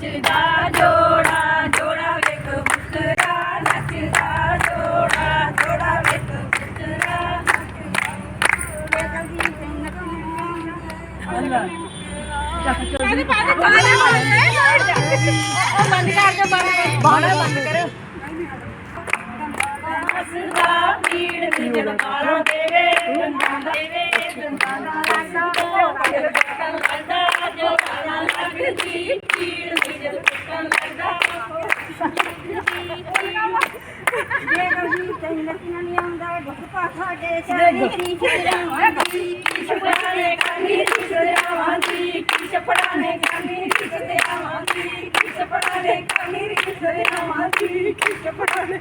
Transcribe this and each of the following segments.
ਨੱਚਦਾ ਜੋੜਾ ਜੋੜਾ ਵੇਖ ਪੁੱਤਰਾ ਨੱਚਦਾ ਜੋੜਾ ਜੋੜਾ ਵੇਖ ਪੁੱਤਰਾ ਬੰਦ ਕਰ ਦੇ ਬਾਣਾ ਬੰਦ ਕਰੋ। ਹੱਸਦਾ ਭੀੜ ਵਿਜਲ ਕਾਲਾ ਦੇਵੇ ਦੰਦਾਂ ਦੇਵੇ ਦੰਦਾਂ ਦਾ ਰਸਾ ਪਗਲ ਕੱਟਣ ਲੱਗਦਾ ਜੋ ਕਾਲਾ ਲੱਗਦੀ ਛਪੜਾਣੇ ਕਾਨੀ ਕਿਸਦੇ ਆਵਾਂਗੀ ਛਪੜਾਣੇ ਕਾਨੀ ਕਿਸਦੇ ਆਵਾਂਗੀ ਛਪੜਾਣੇ ਕਾਨੀ ਕਿਸਦੇ ਆਵਾਂਗੀ ਛਪੜਾਣੇ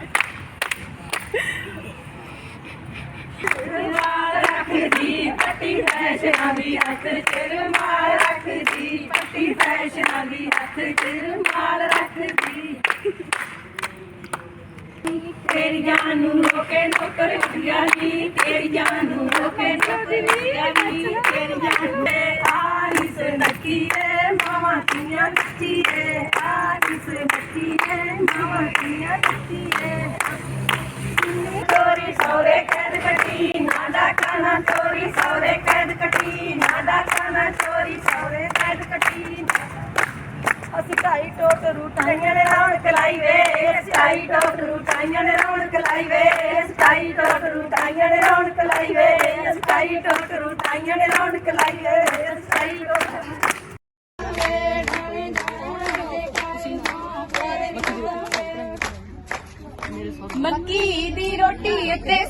ਮਾਲ ਰੱਖਦੀ ਪੱਟੀ ਫੈਸ਼ਨਾਂ ਦੀ ਹੱਥ ਚ ਮਾਲ ਰੱਖਦੀ ਪੱਟੀ ਫੈਸ਼ਨਾਂ ਦੀ ਹੱਥ ਚ ਮਾਲ ਰੱਖਦੀ ਤੇਰੀ ਜਾਨ ਨੂੰ ਰੋਕੇ ਨੌਕਰ ਉੱਠਿਆ ਨੀ ਤੇਰੀ ਜਾਨ ਨੂੰ ਰੋਕੇ ਨੌਕਰ ਉੱਠਿਆ ਨੀ ਤੇਰੀ ਜਾਨ ਦੇ ਆਰਿਸ ਨੱਕੀਏ ਮਾਮਾ ਤੀਆਂ ਨੱਚੀਏ ਆਰਿਸ ਨੱਚੀਏ ਮਾਮਾ ਤੀਆਂ ਨੱਚੀਏ ਚੋਰੀ ਸੌਰੇ ਕੈਦ ਕਟੀ ਨਾਦਾ ਕਾਨਾ ਚੋਰੀ ਸੌਰੇ ਕੈਦ ਕਟੀ ਨਾਦਾ ਕਾਨਾ ਚੋਰੀ ਸੌਰੇ ਕੈਦ ਕਟੀ ਅਸੀਂ ਢਾਈ ਟੋਟ ਰੂਟਾਈਆਂ ਨੇ ਰੌਣਕ ਲਾਈ ਵੇ ਰੌਣਕ ਲਾਈ ਅਸੀਂ ਢਾਈ ਟੋਟ ਰੂਟਾਈਆਂ ਨੇ ਰੌਣਕ ਲਾਈ ਅਸੀਂ ਢਾਈ ਟੋਟ ਮੱਕੀ ਦੀ ਰੋਟੀ ਅਤੇ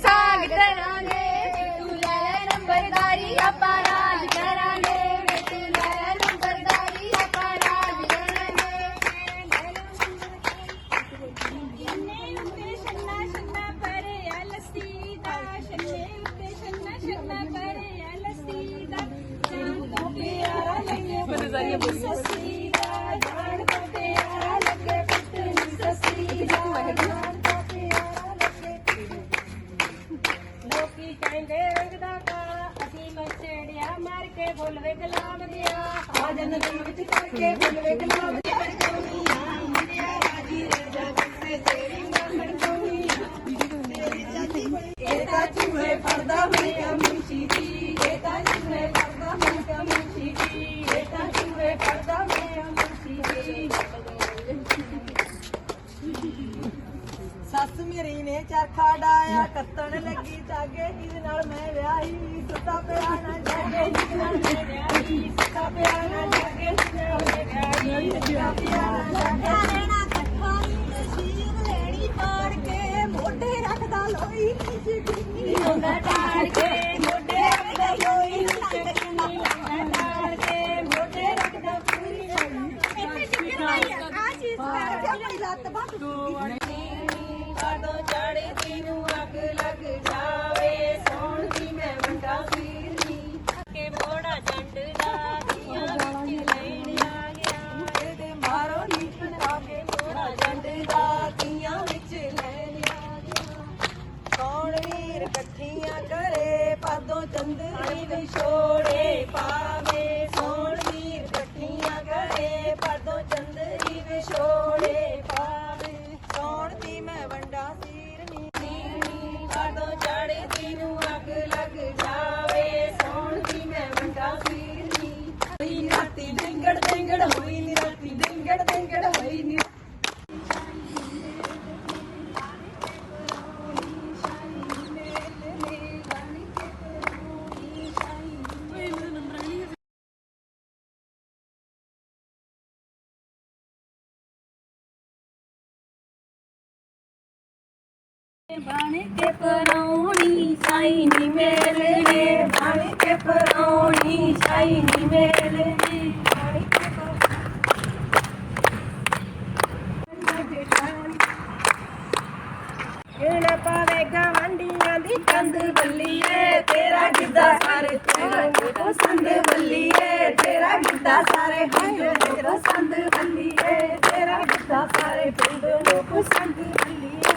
Thank you. ਬਣ ਕੇ ਪਰੌਣੀ ਸਾਈ ਨੀ ਮੇਲਣੇ ਬਣ ਕੇ ਪਰੌਣੀ ਸਾਈ ਨੀ ਮੇਲਣੇ ਬਣ ਕੇ ਕਿਹੜਾ ਪਾਵੇ ਗਵੰਡੀਆਂ ਦੀ ਕੰਧ ਬੱਲੀਏ ਤੇਰਾ ਗਿੱਧਾ ਸਾਰੇ ਤੇਰਾ ਪਸੰਦ ਬੱਲੀਏ ਤੇਰਾ ਗਿੱਧਾ ਸਾਰੇ ਹੰਗ ਤੇਰਾ ਪਸੰਦ ਬੱਲੀਏ ਤੇਰਾ ਗਿੱਧਾ ਸਾਰੇ ਪਿੰਡ ਨੂੰ ਪਸੰਦ ਬੱਲੀਏ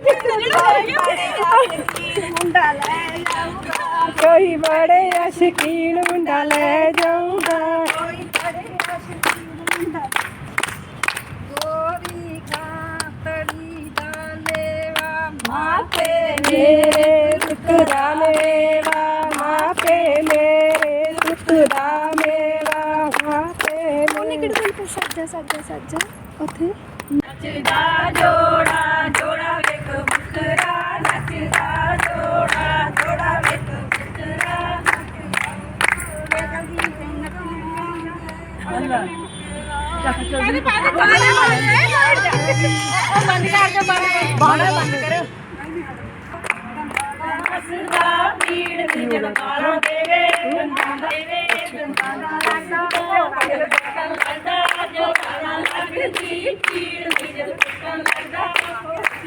ਨੀ ਮਟਿਆਰੇ ਲੰਮੀ ਬਾਹ ਕਰਕੇ ਕਿਹੜਾ ਦੇ ਦੇ ਨੀ ਮੁਟਿਆਰੇ ਮਣਾ ਚਾਰੀ ਖੇਵਾਲਾ ਖੇਡ ਲੂੰਗੀ ਸਣਾ ਖੇਡਣਾ ਰੇ ਜਾਊਂਗਾ ਕੋਈ ਬੂਝੜ ਜਾ ਜੱਟ ਲੈ ਜਾਊਗਾ ਹੁੱਟ ਲੈ ਕੇ ਜਿਹੜਾ ਨੇ ਲਿਜਾਣਾ ਸੀ ਮੁੰਡਾ ਲੈ ਜਾਊਗਾ ਕੋਈ ਬੜੇ ਅਸ਼ਕੀਨ ਮੁੰਡਾ ਲੈ ਜਾਊਗਾ ਕੋਈ ਬੜੇ ਅਸ਼ਕੀਨ ਮੁੰਡਾ ਗੋਰੀ ਖਾਤੜੀ ਦਾ ਲੇਵਾ ਮਾਪੇ ਮੇਰੇ ਸੁੱਖ ਦਾ ਮੇਵਾ ਮਾਪੇ ਮੇਰੇ ਸੁੱਖ ਦਾ ਮੇਵਾ ਮਾਪੇ ਉਹਨੇ ਕਿਹੜੇ ਕੋਲ ਸੱਜਾ ਸੱਜਾ ਸੱਜਾ ਉੱਥੇ ਨੱਚਦਾ ਜੋੜਾ ਜੋੜਾ ਲੱਗਦਾ ਜੋ ਗਾਲਾਂ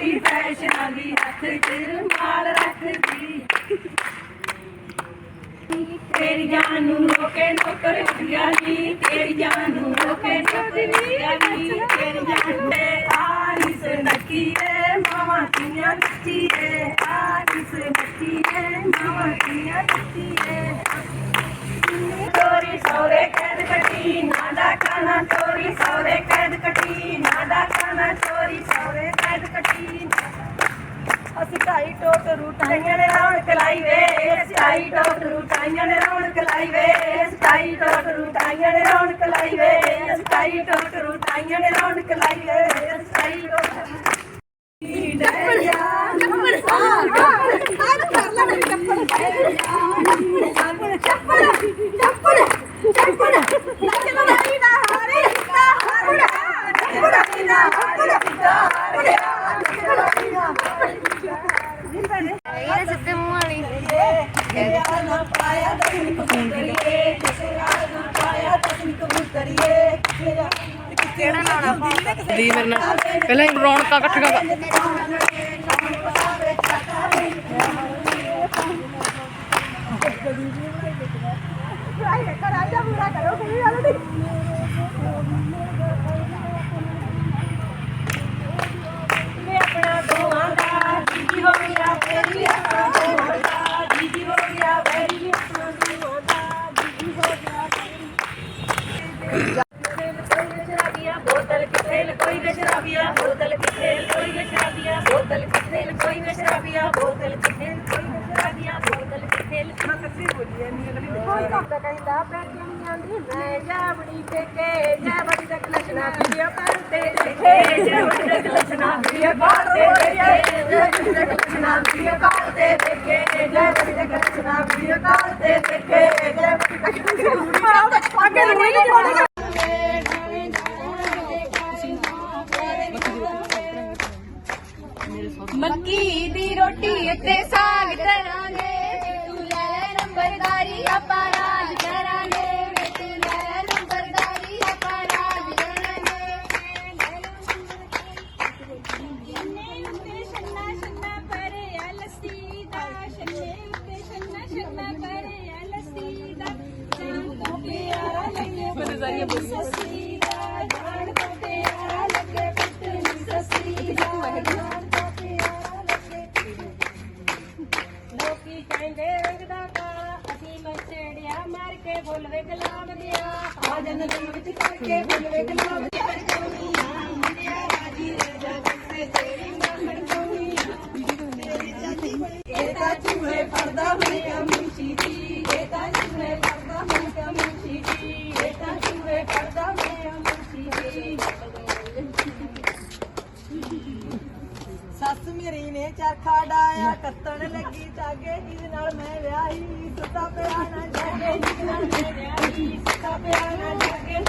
ਨੱਚਣਾ ਨਹੀਂ ਆਉਂਦਾ ਗੁੱਟ ਪਾਠਾ ਦੇ ਚਾਰੇ ਕੀ ਸ਼ਰਾਵਾਂਦੀ ਕੀ ਸ਼ਪੜਾਨੇ ਕਾਨੀ ਕੀ ਸ਼ਰਾਵਾਂਦੀ ਕੀ ਸ਼ਪੜਾਨੇ ਕਾਨੀ ਕੀ ਸ਼ਰਾਵਾਂਦੀ ਕੀ ਸ਼ਪੜਾਨੇ ਕਾਨੀ ਕੀ ਸ਼ਰਾਵਾਂਦੀ ਕੀ ਸ਼ਪੜਾਨੇ ਮਾਲ ਰੱਖਦੀ ਪੱਟੀ ਫੈਸ਼ਨਾਂ ਦੀ ਹੱਥ ਚ ਮਾਲ ਰੱਖਦੀ ਪੱਟੀ ਫੈਸ਼ਨਾਂ ਦੀ ਹੱਥ ਚ ਮਾਲ ਰੱਖਦੀ ਤੇਰੀ ਜਾਨ ਨੂੰ ਰੋਕੇ ਨੌਕਰ ਉੱਠਿਆ ਨੀ ਤੇਰੀ ਜਾਨ ਨੂੰ ਰੋਕੇ ਨੌਕਰ ਉੱਠਿਆ ਨੀ ਤੇਰੀ ਜਾਨ ਦੇ ਆਰਿਸ ਨੱਕੀ ਏ ਮਾਮਾ ਤੀਆਂ ਨੱਚੀ ਏ ਆਰਿਸ ਨੱਚੀ ਏ ਮਾਮਾ ਤੀਆਂ ਨੱਚੀ ਏ ਤੋਰੀ ਸੌਰੇ ਕੈਦ ਕਟੀ ਨਾਦਾ ਕਾਨਾ ਤੋਰੀ ਸੌਰੇ ਕੈਦ ਕਟੀ ਨਾਦਾ ਕਾਨਾ ਤੋਰੀ ਸੌਰੇ ਕੈਦ ਕਟੀ ਅਸੀਂ ਢਾਈ ਟੋਟ ਰੂਟਾਈਆਂ ਨੇ ਰੌਣਕ ਲਾਈ ਵੇ ਅਸੀਂ ਢਾਈ ਟੋਟ ਰੂਟਾਈਆਂ ਨੇ ਰੌਣਕ ਲਾਈ ਵੇ ਅਸੀਂ ਢਾਈ ਟੋਟ ਰੂਟਾਈਆਂ ਨੇ ਰੌਣਕ ਲਾਈ ਵੇ ਅਸੀਂ ਢਾਈ ਟੋਟ ਰੂਟਾਈਆਂ ਨੇ ਰੌਣਕ ਲਾਈ ਵੇ ਅਸੀਂ ਢਾਈ ਟੋਟ ਇਹ ਦੀ ਮੇਰੇ ਨਾਲ ਪਹਿਲਾਂ ਹੀ ਰੌਣਕਾਂ ਇਕੱਠੀਆਂ ਕਰ ਮੈਂ ਆਪਣਾ ਦੋਹਾਂ ਦਾ ਜੀਜੀ ਹੋ ਗਿਆ ਮੇਰੀ ਕਿੱਥੇ ਲਕੋਈ ਵੇ ਸ਼ਰਾਬੀਆ ਬੋਤਲ ਕਿੱਥੇ ਲਕੋਈ ਵੇ ਸ਼ਰਾਬੀਆ ਬੋਤਲ ਕਿੱਥੇ ਲਕੋਈ ਵੇ ਸ਼ਰਾਬੀਆ ਬੋਤਲ ਕਿੱਥੇ ਲਕੋਈ ਕੱਚੀ ਬੋਲੀ ਐ ਨਹੀਂ ਅਗਲੀ ਕੋਈ ਕੰਮ ਕਹਿੰਦਾ ਪੈਕੇ ਨਹੀਂ ਆਂਦੀ ਮੈਂ ਜਾ ਬੜੀ ਟੇਕੇ ਜਾ ਬੜੀ ਤੱਕ ਲਛਣਾ ਵੀਡੀਓ ਕਰਦੇ ਦੇਖੇ। ਜਾ ਬੜੀ ਤੱਕ ਲਛਣਾ ਵੀਡੀਓ ਕਰਦੇ ਦੇਖੇ। ਜਾ ਬੜੀ ਤੱਕ ਲਛਣਾ ਵੀਡੀਓ ਕਰਦੇ ਦੇਖੇ। ਜਾ ਬੜੀ ਤੱਕ ਲਛਣਾ ਵੀਡੀਓ ਕਰਦੇ ਦੇਖੇ। ਜਾ ਬੜੀ ਤੱਕ ਲਛਣਾ ਅੱਗੇ ਨਹੀਂ ਮੱਕੀ ਦੀ ਰੋਟੀ ਅਤੇ ਸਾਗ ਤਰਾਂਗੇ ਆ ਜਨਮ ਵਿੱਚ ਕਰਕੇ ਫੁੱਲ ਵੇ ਇਹ ਤਾਂ ਚੂਹੇ ਫੜਦਾ ਹੋਇਆ ਮੁੰਸ਼ੀ ਜੀ। ਇਹ ਤਾਂ ਚੂਹੇ ਫੜਦਾ ਹੋਇਆ ਮੁੰਸ਼ੀ ਚਰਖਾ ਡਾਇਆ ਕੱਤਣ ਲੱਗੀ ਚਾਗੇ ਜੀ ਨਾਲ ਮੈਂ ਵਿਆਹੀ ਸੁੱਤਾ ਪਿਆ ਨਾ ਜਾਗੇ ਜੀ ਨਾਲ ਮੈਂ ਵਿਆਹੀ ਸੁੱਤਾ ਪਿਆ ਨਾ ਜਾਗੇ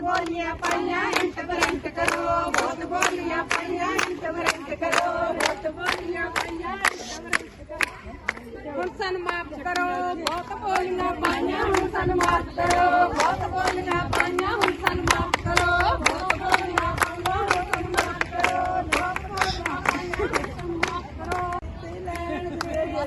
ਬੋਲੀਆਂ ਪਾਈਆਂ ਇੰਟਰਵੈਂਟ ਕਰੋ, ਬਹੁਤ ਬੋਲੀਆਂ ਪਾਈਆਂ ਇੰਟਰਵੈਂਟ ਕਰੋ, ਬਹੁਤ ਬੋਲੀਆਂ ਪਾਈਆਂ ਹੁਣ ਸਾਨੂੰ ਮਾਫ ਕਰੋ, ਬਹੁਤ ਬੋਲੀਆਂ ਪਾਈਆਂ, ਹੁਣ ਸਾਨੂੰ ਮਾਫ ਕਰੋ ਹੋ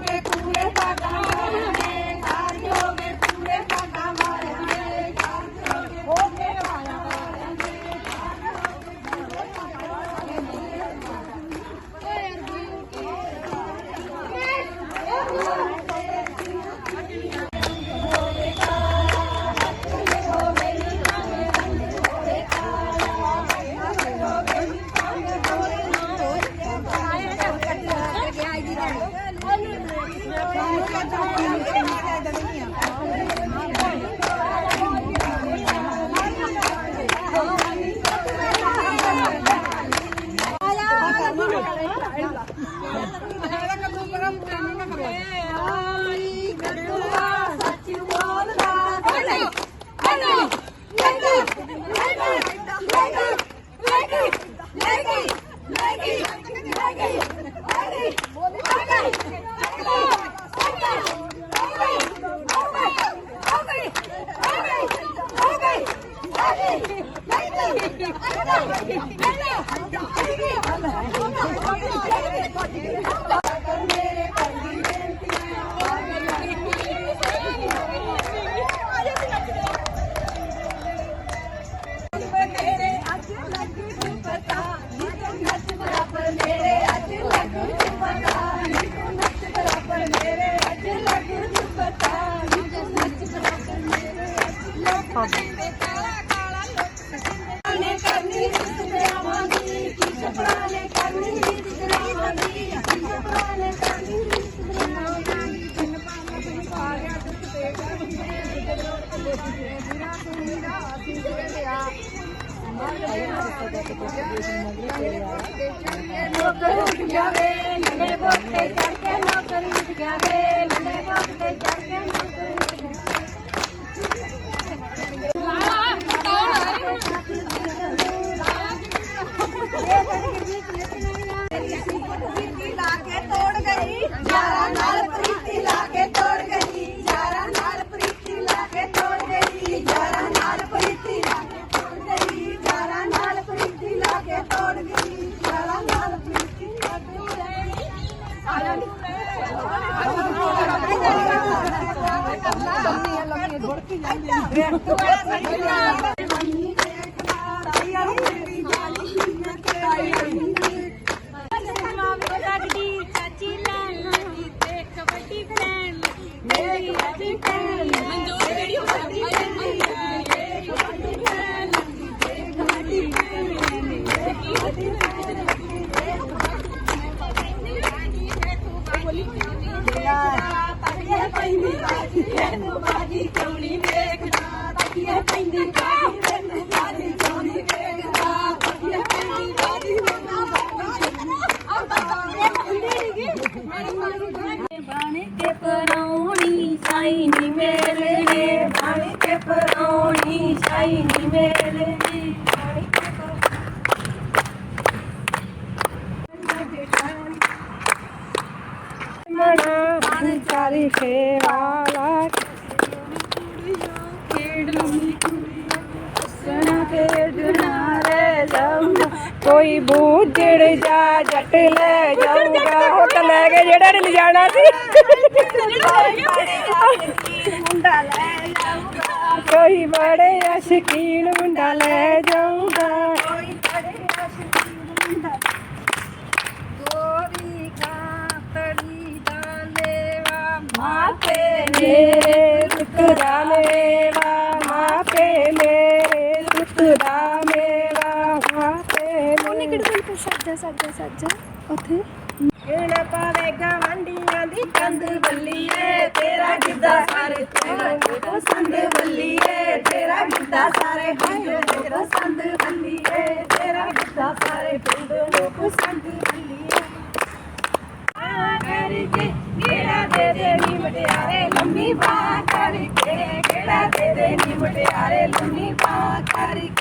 ਕੇ ਕੂੜੇ ਦਾ तोड़ गई। नाल प्रीति ਸਾਰੀ ਖੇਵਾਲਾ ਖੇਡ ਲੰਮੀ ਸਣਾ ਤੇ ਜਨਾਰੇ ਜਾਊਗਾ ਕੋਈ ਬੂਝੜ ਜਾ ਜੱਟ ਲੈ ਜਾਊਗਾ। ਹੁੱਟ ਲੈ ਕੇ ਜਿਹੜਾ ਨੇ ਲਿਜਾਣਾ ਸੀ ਮੁੰਡਾ ਲੈ ਕੋਈ ਬੜੇ ਅਸ਼ਕੀਨ ਮੁੰਡਾ ਲੈ ਜਾਊਗਾ ਕੋਈ ਬੜੇ ਅਸ਼ਕੀਨ ਮੁੰਡਾ ਗੋਰੀ ਖਾਤੜੀ ਦਾ ਲੇਵਾ ਮਾਪੇ ਮੇਰੇ ਸੁਤਰਾ ਮੇਵਾ ਮਾਪੇ ਮੇਰੇ ਸੁਤਰਾ ਮੇਵਾ ਮਾਪੇ ਉਹਨੇ ਕਿਹੜੇ ਸੱਜਾ ਸੱਜਾ ਸੱਜਾ ਉੱਥੇ ਕਿਹੜਾ ਪਾਵੇਗਾ ਵੰਡੀਆਂ ਦੀ ਕੰਧ ਬੱਲੀਏ ਤੇਰਾ ਗਿੱਧਾ ਸਾਰੇ ਤੇਰਾ ਪਸੰਦ ਬੱਲੀਏ ਤੇਰਾ ਗਿੱਧਾ ਸਾਰੇ ਪਿੰਡ ਨੂੰ ਪਸੰਦ ਬੱਲੀਏ ਤੇਰਾ ਗਿੱਧਾ ਸਾਰੇ ਪਿੰਡ ਨੂੰ ਪਸੰਦ ਬੱਲੀਏ ਆ ਕਰਕੇ ਕਿਹੜਾ ਦੇ ਦੇ ਨੀ ਮਟਿਆਰੇ, ਲੰਮੀ ਬਾਹ ਕਰਕੇ ਕਿਹੜਾ ਦੇ ਦੇ ਨੀ ਮਟਿਆਰੇ, ਲੰਮੀ ਬਾਹ ਕਰਕੇ